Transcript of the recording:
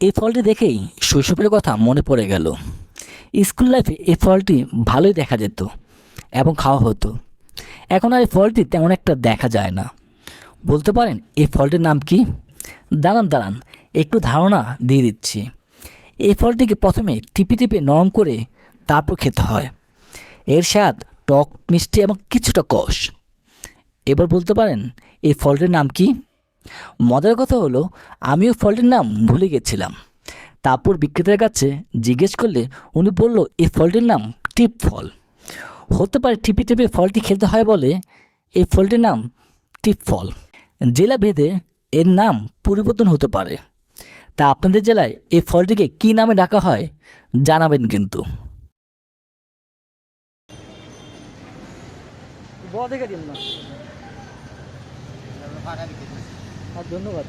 এই ফলটি দেখেই শৈশবের কথা মনে পড়ে গেল। স্কুল লাইফে এই ফলটি ভালোই দেখা যেত এবং খাওয়া হতো। এখন আর এই ফলটি তেমন একটা দেখা যায় না। বলতে পারেন, এই ফলটির নাম কি? দাঁড়ান দাঁড়ান, একটু ধারণা দিয়ে দিচ্ছি। এই ফলটিকে প্রথমে টিপে টিপে নরম করে তারপর খেতে হয়। এর স্বাদ টক, মিষ্টি এবং কিছুটা কষ। এবার বলতে পারেন, এই ফলটির নাম কি? মজার কথা হলো, আমিও ফলটির নাম ভুলে গেছিলাম। তারপর বিক্রেতার কাছে জিজ্ঞেস করলে উনি বলল এই ফলটির নাম টিপ ফল। হতে পারে টিপে টিপে ফলটি খেতে হয় বলে এই ফলটির নাম টিপ ফল। জেলা ভেদে এর নাম পরিবর্তন হতে পারে। তা আপনাদের জেলায় এই ফলটিকে কী নামে ডাকা হয়, জানাবেন কিন্তু। আর ধন্যবাদ।